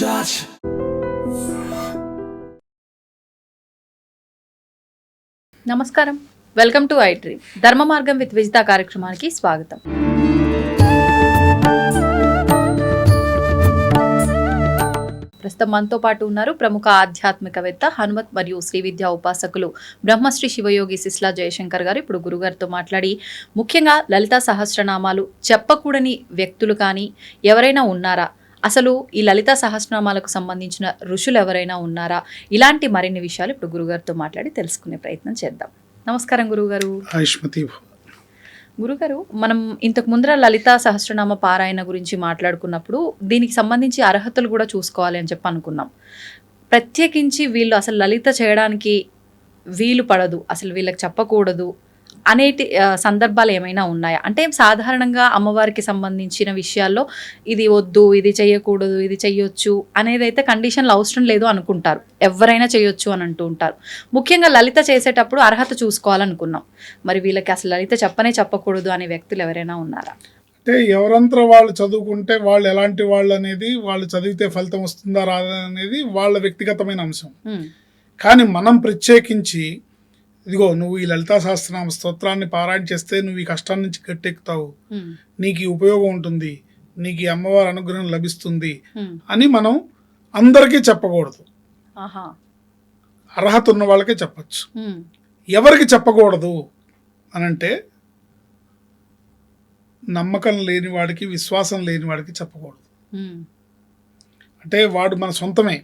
judge. నమస్కారం. Welcome to I dream ధర్మ మార్గం విత్ విజిత కార్యక్రమానికి స్వాగతం. ప్రస్తుతం మనతో పాటు ఉన్నారు ప్రముఖ ఆధ్యాత్మికవేత్త హనుమత్ మరియు శ్రీ విద్యా ఉపాసకులు బ్రహ్మశ్రీ శివయోగి సిస్లా జయశంకర్ గారు ఇప్పుడు గురుగారితో మాట్లాడి ముఖ్యంగా లలిత సహస్రనామాలు చెప్పకూడని వ్యక్తులు కానీ ఎవరైనా ఉన్నారా? అసలు ఈ లలిత సహస్రనామాలకు సంబంధించిన ఋషులు ఎవరైనా ఉన్నారా? ఇలాంటి మరిన్ని విషయాలు ఇప్పుడు గురుగారితో మాట్లాడి తెలుసుకునే ప్రయత్నం చేద్దాం. నమస్కారం గురుగారు. గురుగారు మనం ఇంతకు ముందర లలిత సహస్రనామ పారాయణ గురించి మాట్లాడుకున్నప్పుడు దీనికి సంబంధించి అర్హతలు కూడా చూసుకోవాలి అని చెప్పి అనుకున్నాం. ప్రత్యేకించి వీళ్ళు అసలు లలిత చేయడానికి వీలు పడదు అసలు వీళ్ళకి చెప్పకూడదు అనేటి సందర్భాలు ఏమైనా ఉన్నాయా? అంటే సాధారణంగా అమ్మవారికి సంబంధించిన విషయాల్లో ఇది వద్దు ఇది చెయ్యకూడదు ఇది చెయ్యొచ్చు అనేది అయితే కండిషన్లు అవసరం లేదు అనుకుంటారు. ఎవరైనా చేయొచ్చు అని అంటూ ఉంటారు. ముఖ్యంగా లలిత చేసేటప్పుడు అర్హత చూసుకోవాలనుకున్నాం. మరి వీళ్ళకి అసలు లలిత చెప్పనే చెప్పకూడదు అనే వ్యక్తులు ఎవరైనా ఉన్నారా? అంటే ఎవరంతా వాళ్ళు చదువుకుంటే వాళ్ళు ఎలాంటి వాళ్ళు అనేది వాళ్ళు చదివితే ఫలితం వస్తుందా రాదా అనేది వాళ్ళ వ్యక్తిగతమైన అంశం. కానీ మనం ప్రత్యేకించి ఇదిగో నువ్వు ఈ లలితా సహస్రనామ స్తోత్రాన్ని పారాయణ చేస్తే నువ్వు ఈ కష్టం నుంచి గట్టెక్కుతావు. నీకు ఉపయోగం ఉంటుంది. నీకు అమ్మవారి అనుగ్రహం లభిస్తుంది అని మనం అందరికీ చెప్పకూడదు. అర్హత ఉన్న వాళ్ళకే చెప్పచ్చు. ఎవరికి చెప్పకూడదు అనంటే నమ్మకం లేని వాడికి విశ్వాసం లేని వాడికి చెప్పకూడదు. అంటే వాడు మన సొంతమే.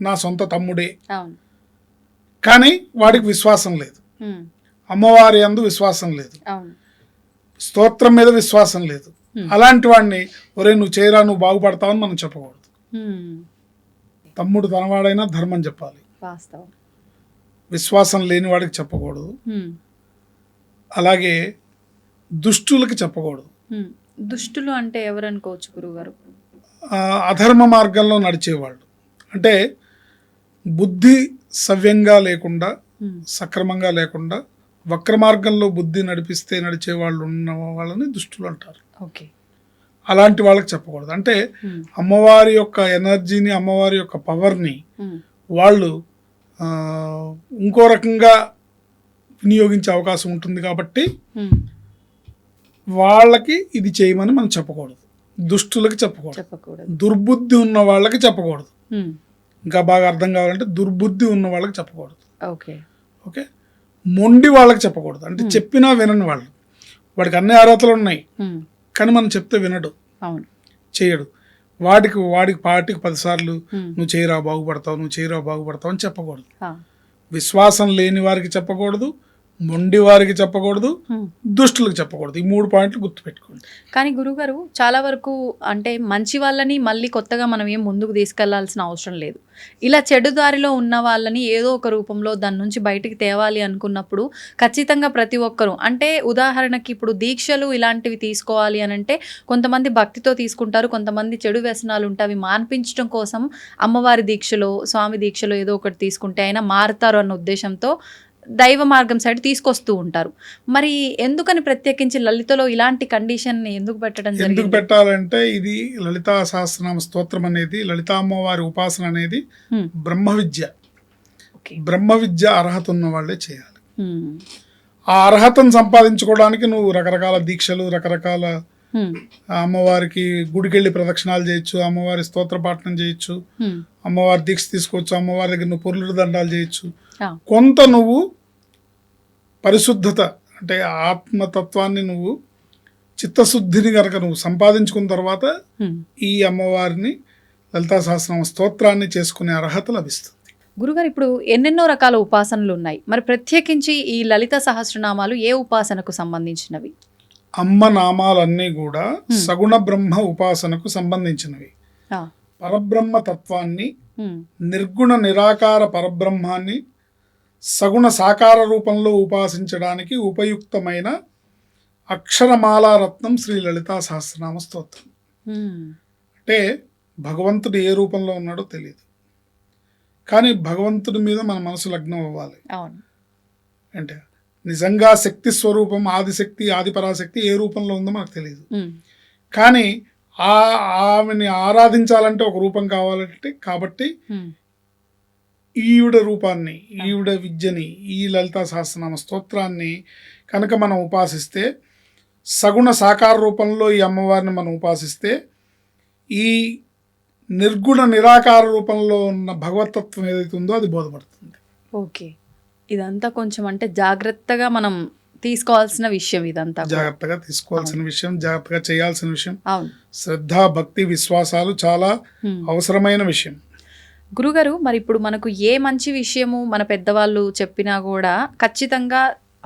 నా సొంత తమ్ముడే. కానీ వాడికి విశ్వాసం లేదు. అమ్మవారి అందు విశ్వాసం లేదు. స్తోత్రం మీద విశ్వాసం లేదు. అలాంటి వాడిని ఒరే నువ్వు చేయరా నువ్వు బాగుపడతావని మనం చెప్పకూడదు. తమ్ముడు తనవాడైనా ధర్మం చెప్పాలి. విశ్వాసం లేని వాడికి చెప్పకూడదు. అలాగే దుష్టులకి చెప్పకూడదు. దుష్టులు అంటే ఎవరు అనుకోవచ్చు గురుగారు అధర్మ మార్గంలో నడిచేవాళ్ళు. అంటే బుద్ధి సవ్యంగా లేకుండా సక్రమంగా లేకుండా వక్ర మార్గంలో బుద్ధి నడిపిస్తే నడిచే వాళ్ళు ఉన్న వాళ్ళని దుష్టులు అంటారు. ఓకే. అలాంటి వాళ్ళకి చెప్పకూడదు. అంటే అమ్మవారి యొక్క ఎనర్జీని అమ్మవారి యొక్క పవర్ని వాళ్ళు ఇంకో రకంగా వినియోగించే అవకాశం ఉంటుంది కాబట్టి వాళ్ళకి ఇది చేయమని మనం చెప్పకూడదు. దుష్టులకి చెప్పకూడదు. దుర్బుద్ధి ఉన్న వాళ్ళకి చెప్పకూడదు. ఇంకా బాగా అర్థం కావాలంటే దుర్బుద్ధి ఉన్న వాళ్ళకి చెప్పకూడదు. ఓకే. ఓకే? మొండి వాళ్ళకి చెప్పకూడదు. అంటే చెప్పినా వినని వాళ్ళు. వాడికి అన్ని అర్హతలు ఉన్నాయి. కానీ మనం చెప్తే వినడు. చేయడు. వాడికి వాడికి పార్టీకి పదిసార్లు నువ్వు చేయరా బాగుపడతావు నువ్వు చేయరా బాగుపడతావు అని చెప్పకూడదు. విశ్వాసం లేని వారికి చెప్పకూడదు. మొండి వారికి చెప్పకూడదు. దుష్టులకు చెప్పకూడదు. ఈ మూడు పాయింట్లు గుర్తుపెట్టుకోండి. కానీ గురుగారు చాలా వరకు అంటే మంచి వాళ్ళని మళ్ళీ కొత్తగా మనం ఏం ముందుకు తీసుకెళ్ళాల్సిన అవసరం లేదు. ఇలా చెడు దారిలో ఉన్న వాళ్ళని ఏదో ఒక రూపంలో దాని నుంచి బయటికి తేవాలి అనుకున్నప్పుడు ఖచ్చితంగా ప్రతి ఒక్కరూ అంటే ఉదాహరణకి ఇప్పుడు దీక్షలు ఇలాంటివి తీసుకోవాలి అని అంటే కొంతమంది భక్తితో తీసుకుంటారు కొంతమంది చెడు వ్యసనాలు ఉంటే అవి మాన్పించడం కోసం అమ్మవారి దీక్షలో స్వామి దీక్షలో ఏదో ఒకటి తీసుకుంటే అయినా మారుతారు అన్న ఉద్దేశంతో దైవ మార్గం సైడ్ తీసుకొస్తూ ఉంటారు మరి ఎందుకని ప్రత్యేకించి లలితలో ఇలాంటి కండిషన్ ఎందుకు పెట్టడం ఎందుకు పెట్టాలంటే ఇది లలితా సహస్రనామ స్తోత్రం అనేది లలితా అమ్మవారి ఉపాసన అనేది హ్మ్. బ్రహ్మ విద్య బ్రహ్మ విద్య అర్హత ఉన్న వాళ్ళే చేయాలి. ఆ అర్హతను సంపాదించుకోవడానికి నువ్వు రకరకాల దీక్షలు రకరకాల అమ్మవారికి గుడికెళ్ళి ప్రదక్షిణాలు చేయొచ్చు అమ్మవారి స్తోత్ర పాఠనం చేయొచ్చు. అమ్మవారి దీక్ష తీసుకోవచ్చు అమ్మవారి దగ్గర నువ్వు పొర్లుడు దండాలు చేయొచ్చు. కొంత నువ్వు పరిశుద్ధత అంటే ఆత్మతత్వాన్ని నువ్వు చిత్తశుద్ధిని కనుక నువ్వు సంపాదించుకున్న తర్వాత. ఈ అమ్మవారిని లలితా సహస్రనామ స్తోత్రాన్ని చేసుకునే అర్హత లభిస్తుంది గురుగారు ఇప్పుడు ఎన్నెన్నో రకాల ఉపాసనలు ఉన్నాయి మరి ప్రత్యేకించి ఈ లలిత సహస్రనామాలు ఏ ఉపాసనకు సంబంధించినవి అమ్మ నామాలన్నీ కూడా సగుణ బ్రహ్మ ఉపాసనకు సంబంధించినవి. పరబ్రహ్మ తత్వాన్ని. నిర్గుణ నిరాకార పరబ్రహ్మాన్ని సగుణ సాకార రూపంలో ఉపాసించడానికి ఉపయుక్తమైన అక్షరమాలారత్నం శ్రీ లలితా సహస్రనామ స్తోత్రం. అంటే భగవంతుడు ఏ రూపంలో ఉన్నాడో తెలియదు కానీ భగవంతుడి మీద మన మనసు లగ్నం అవ్వాలి. అంటే నిజంగా శక్తి స్వరూపం ఆదిశక్తి ఆదిపరాశక్తి ఏ రూపంలో ఉందో మనకు తెలియదు. కానీ ఆ ఆమెని ఆరాధించాలంటే ఒక రూపం కావాలంటే కాబట్టి ఈవిడ రూపాన్ని ఈవిడ విద్యని ఈ లలితా సహస్రనామ స్తోత్రాన్ని కనుక మనం ఉపాసిస్తే సగుణ సాకార రూపంలో ఈ అమ్మవారిని మనం ఉపాసిస్తే ఈ నిర్గుణ నిరాకార రూపంలో ఉన్న భగవతత్వం ఏదైతే ఉందో అది బోధపడుతుంది. ఓకే. ఇదంతా కొంచెం అంటే జాగ్రత్తగా మనం తీసుకోవాల్సిన విషయం ఇదంతా. జాగ్రత్తగా తీసుకోవాల్సిన విషయం జాగ్రత్తగా చేయాల్సిన విషయం. శ్రద్ధ భక్తి విశ్వాసాలు చాలా. అవసరమైన విషయం. గురుగారు మరి ఇప్పుడు మనకు ఏ మంచి విషయము మన పెద్దవాళ్ళు చెప్పినా కూడా ఖచ్చితంగా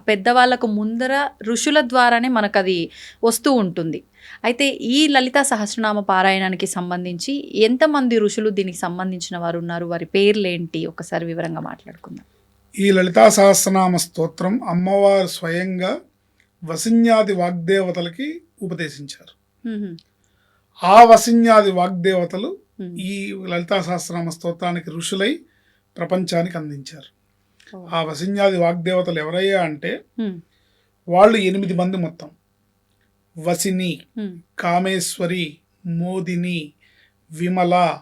పెద్దవాళ్ళకు ముందర ఋషుల ద్వారానే మనకు అది వస్తూ ఉంటుంది అయితే ఈ లలిత సహస్రనామ పారాయణానికి సంబంధించి ఎంతమంది ఋషులు దీనికి సంబంధించిన వారు ఉన్నారు వారి పేర్లు ఏంటి ఒకసారి వివరంగా మాట్లాడుకుందాం ఈ లలితా సహస్రనామ స్తోత్రం అమ్మవారు స్వయంగా వసిన్యాది వాగ్దేవతలకి ఉపదేశించారు. ఆ వసిన్యాది వాగ్దేవతలు. ఈ లలితా సహస్రనామ స్తోత్రానికి ఋషులై ప్రపంచానికి అందించారు. ఆ వసిన్యాది వాగ్దేవతలు ఎవరయ్యా అంటే. వాళ్ళు ఎనిమిది మంది మొత్తం వసిని. కామేశ్వరి మోదిని విమల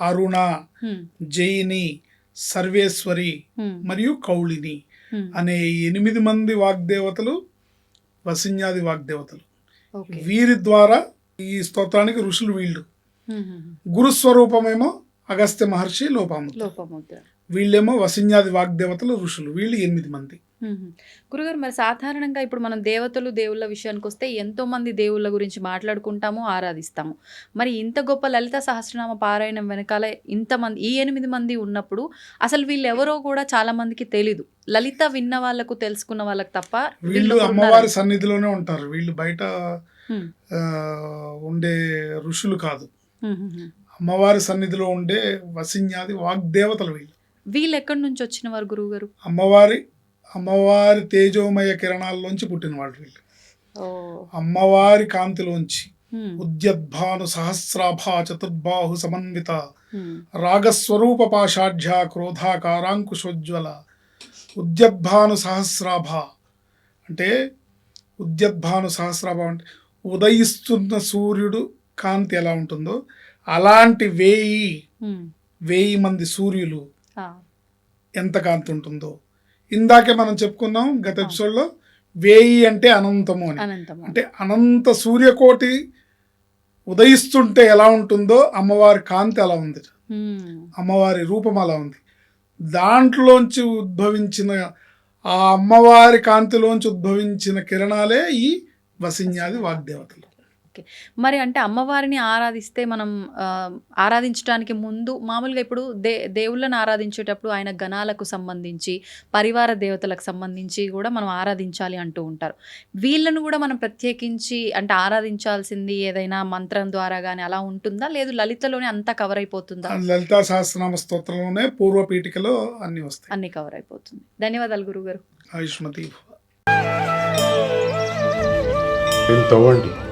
అరుణ. జయిని సర్వేశ్వరి. మరియు కౌళిని. అనే ఎనిమిది మంది వాగ్దేవతలు వసిన్యాది వాగ్దేవతలు వీరి ద్వారా ఈ స్తోత్రానికి ఋషులు వీళ్ళు. గురుస్వరూపమేమో అగస్త్య మహర్షి లోపాముద్ర. లోపముద్ర. వీళ్ళేమో వసిన్యాది వాగ్దేవతలు ఋషులు. వీళ్ళు ఎనిమిది మంది. గురుగారు మరి సాధారణంగా ఇప్పుడు మనం దేవతలు దేవుళ్ళ విషయానికి వస్తే ఎంతో మంది దేవుళ్ళ గురించి మాట్లాడుకుంటాము ఆరాధిస్తాము. మరి ఇంత గొప్ప లలిత సహస్రనామ పారాయణం వెనకాల ఇంతమంది ఈ ఎనిమిది మంది ఉన్నప్పుడు అసలు వీళ్ళు ఎవరో కూడా చాలా మందికి తెలీదు. లలిత విన్న వాళ్ళకు తెలుసుకున్న వాళ్ళకి తప్ప వీళ్ళు అమ్మవారి. సన్నిధిలోనే ఉంటారు. వీళ్ళు బయట ఉండే ఋషులు కాదు. అమ్మవారి సన్నిధిలో ఉండే వసిన్యాది వాగ్దేవతలు వీళ్ళు. వీళ్ళు ఎక్కడి నుంచి వచ్చిన వారు గురువు గారు అమ్మవారి అమ్మవారి తేజోమయ కిరణాల్లోంచి పుట్టిన వాళ్ళు. వీళ్ళు అమ్మవారి కాంతిలోంచి. ఉద్యద్భాను సహస్రాభా చతుర్బాహు సమన్విత. రాగస్వరూప పాషాఢ్య క్రోధాకారాంకుశోజ్వల ఉద్యద్భాను సహస్రాభ. అంటే ఉద్యద్భాను సహస్రాభ అంటే ఉదయిస్తున్న సూర్యుడు కాంతి ఎలా ఉంటుందో అలాంటి వేయి. వేయి మంది సూర్యులు. ఎంత కాంతి ఉంటుందో. ఇందాకే మనం చెప్పుకున్నాం గత ఎపిసోడ్లో వేయి అంటే అనంతము అని. అంటే అనంత సూర్యకోటి ఉదయిస్తుంటే ఎలా ఉంటుందో అమ్మవారి కాంతి అలా ఉంది. మ్మ్. అమ్మవారి రూపం అలా ఉంది. దాంట్లోంచి ఉద్భవించిన ఆ అమ్మవారి కాంతిలోంచి ఉద్భవించిన కిరణాలే ఈ వసిన్యాది వాగ్దేవతలు. ఓకే. మరి అంటే అమ్మవారిని ఆరాధిస్తే మనం ఆరాధించడానికి ముందు మామూలుగా ఇప్పుడు దే దేవుళ్ళని ఆరాధించేటప్పుడు ఆయన గణాలకు సంబంధించి పరివార దేవతలకు సంబంధించి కూడా మనం ఆరాధించాలి అంటూ ఉంటారు. వీళ్ళను కూడా మనం ప్రత్యేకించి అంటే ఆరాధించాల్సింది ఏదైనా మంత్రం ద్వారా కానీ అలా ఉంటుందా? లేదు లలితలోనే అంతా కవర్ అయిపోతుందా? లలితా సహస్రనామ స్తోత్రంలోనే పూర్వ పీఠికలో అన్ని వస్తాయి. అన్ని కవర్ అయిపోతుంది. ధన్యవాదాలు గురుగారు ఆయుష్మతి. దీన్ని